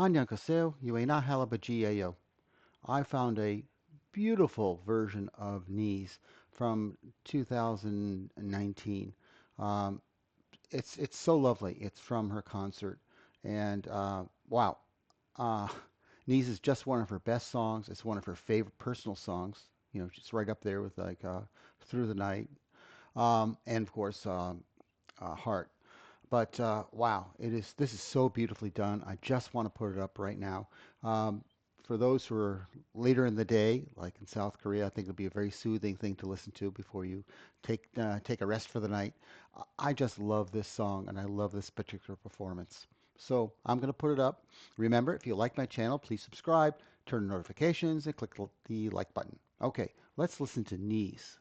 I'm Yankaseo, Uena I found a beautiful version of Knees from 2019. Um, it's it's so lovely. It's from her concert, and uh, wow, uh, Knees is just one of her best songs. It's one of her favorite personal songs. You know, just right up there with like uh, Through the Night, um, and of course um, uh, Heart. But uh, wow, it is. This is so beautifully done. I just want to put it up right now. Um, for those who are later in the day, like in South Korea, I think it'll be a very soothing thing to listen to before you take uh, take a rest for the night. I just love this song and I love this particular performance. So I'm going to put it up. Remember, if you like my channel, please subscribe, turn on notifications, and click the like button. Okay, let's listen to Knees.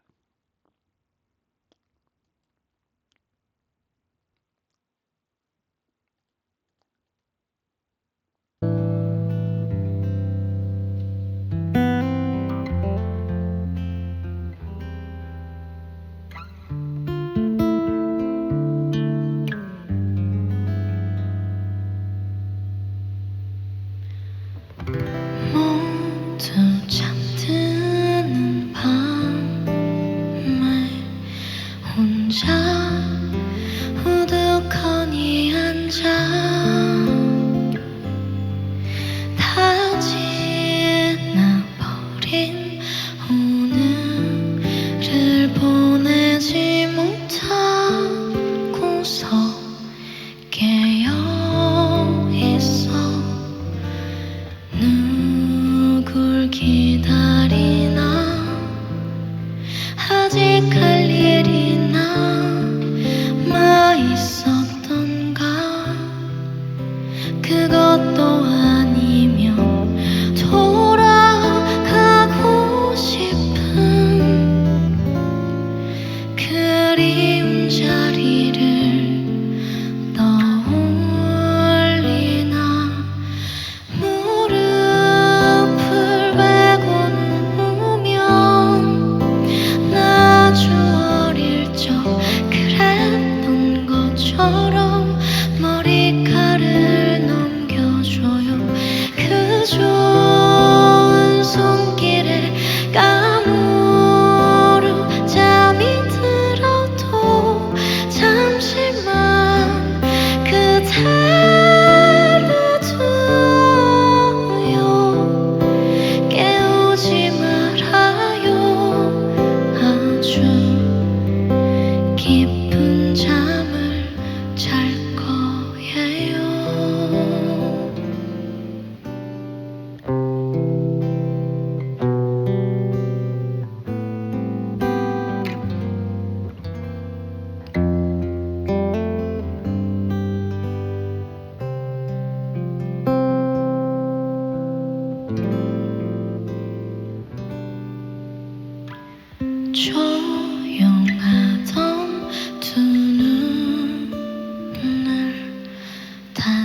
어두컴이 앉아.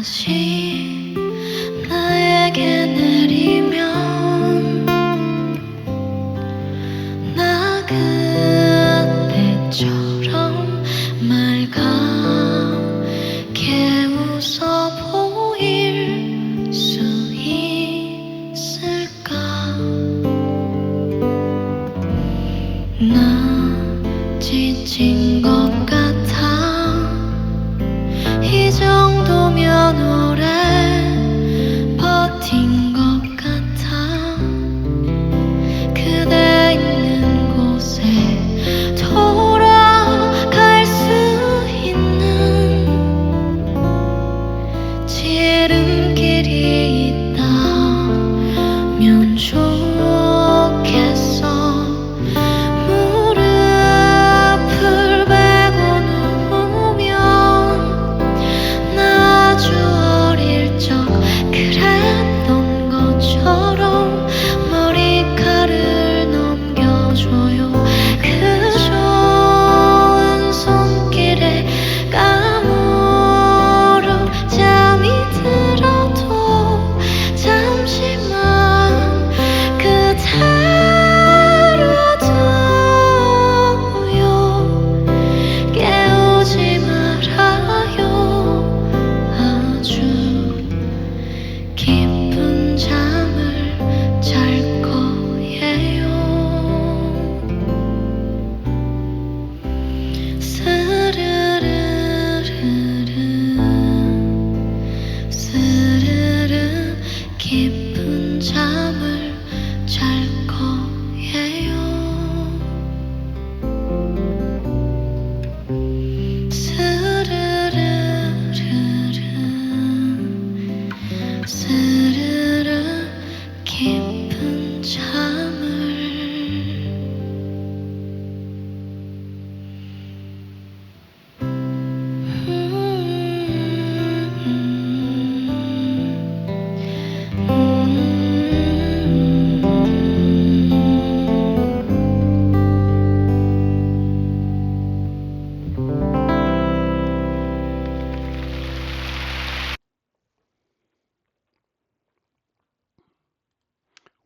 다시 나에게 내리면 나 그때처럼 맑게 웃어 보일 수 있을까? 나 지친 tear to Sir.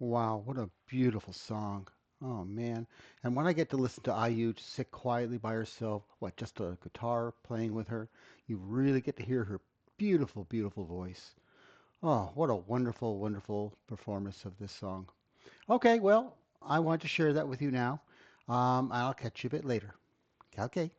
Wow, what a beautiful song. Oh man. And when I get to listen to IU just sit quietly by herself, what, just a guitar playing with her, you really get to hear her beautiful, beautiful voice. Oh, what a wonderful, wonderful performance of this song. Okay, well, I want to share that with you now. Um, I'll catch you a bit later. Okay.